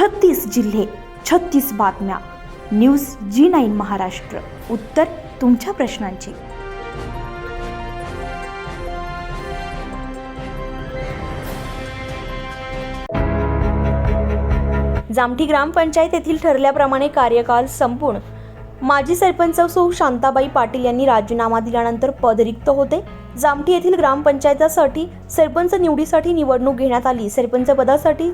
छत्तीस जिल्हे छत्तीस बातम्या. News G nine Maharashtra. उत्तर तुमच्या प्रश्नांची. जामठी ग्रामपंचायत येथील ठरल्याप्रमाणे कार्यकाल संपून माजी सरपंच सौ शांताबाई पाटील यांनी राजीनामा दिल्यानंतर पद रिक्त होते. जामठी येथील ग्रामपंचायतासाठी सरपंच निवडीसाठी निवडणूक घेण्यात आली. सरपंच पदासाठी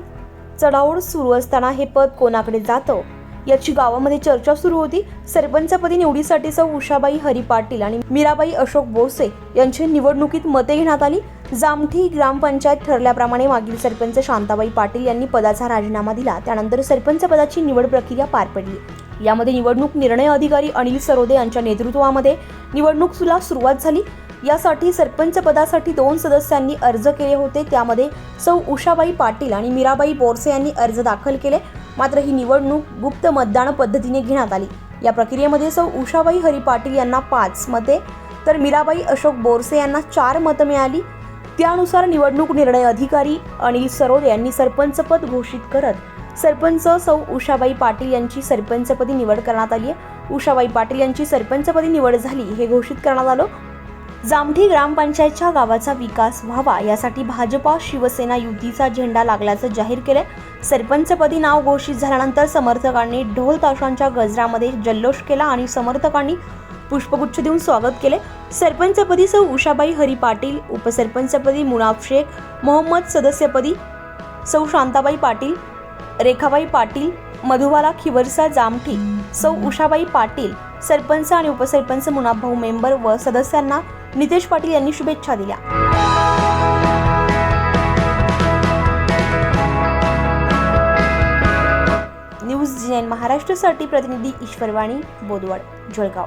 चढाओढ सुरू असताना हे पद कोणाकडे जातं? याची गावामध्ये चर्चा सुरू होती. सरपंचपदी निवडीसाठी सौ उषाबाई हरी पाटील आणि मीराबाई अशोक बोसे यांची निवडणुकीत मते घेण्यात आली. जामठी ग्रामपंचायत ठरल्याप्रमाणे मागील सरपंच शांताबाई पाटील यांनी पदाचा राजीनामा दिला. त्यानंतर सरपंच पदाची निवड प्रक्रिया पार पडली. यामध्ये निवडणूक निर्णय अधिकारी अनिल सरोदे यांच्या नेतृत्वामध्ये निवडणूकला सुरुवात झाली. यासाठी सरपंच पदासाठी दोन सदस्यांनी अर्ज केले होते. त्यामध्ये सौ उषाबाई पाटील आणि मीराबाई बोरसे यांनी अर्ज दाखल केले. मात्र ही निवडणूक गुप्त मतदान पद्धतीने घेण्यात आली. या प्रक्रियेमध्ये सौ उषाबाई हरी पाटील यांना पाच मते तर मीराबाई अशोक बोरसे यांना चार मतं मिळाली. त्यानुसार निवडणूक निर्णय अधिकारी अनिल सरोदे यांनी सरपंचपद घोषित करत सरपंच सौ उषाबाई पाटील यांची सरपंचपदी निवड करण्यात आली आहे. उषाबाई पाटील यांची सरपंचपदी निवड झाली हे घोषित करण्यात आलं. जामठी ग्रामपंचायतच्या गावाचा विकास व्हावा यासाठी भाजपा शिवसेना युतीचा झेंडा लागल्याचं जाहीर केलं सरपंचपदी नाव घोषित झाल्यानंतर समर्थकांनी ढोल ताशांच्या गजरामध्ये जल्लोष केला आणि समर्थकांनी पुष्पगुच्छ देऊन स्वागत केले सरपंचपदी सौ उषाबाई हरी पाटील उपसरपंचपदी मुनाफ शेख मोहम्मद सदस्यपदी सौ शांताबाई पाटील रेखाबाई पाटील मधुबाला खिवरसा जामठी सौ उषाबाई पाटील सरपंच आणि उपसरपंच मुनाभाऊ मेंबर व सदस्यांना नितेश पाटील यांनी शुभेच्छा दिल्या. न्यूज जी महाराष्ट्रसाठी महाराष्ट्रासाठी प्रतिनिधी ईश्वरवाणी बोदवड जळगाव.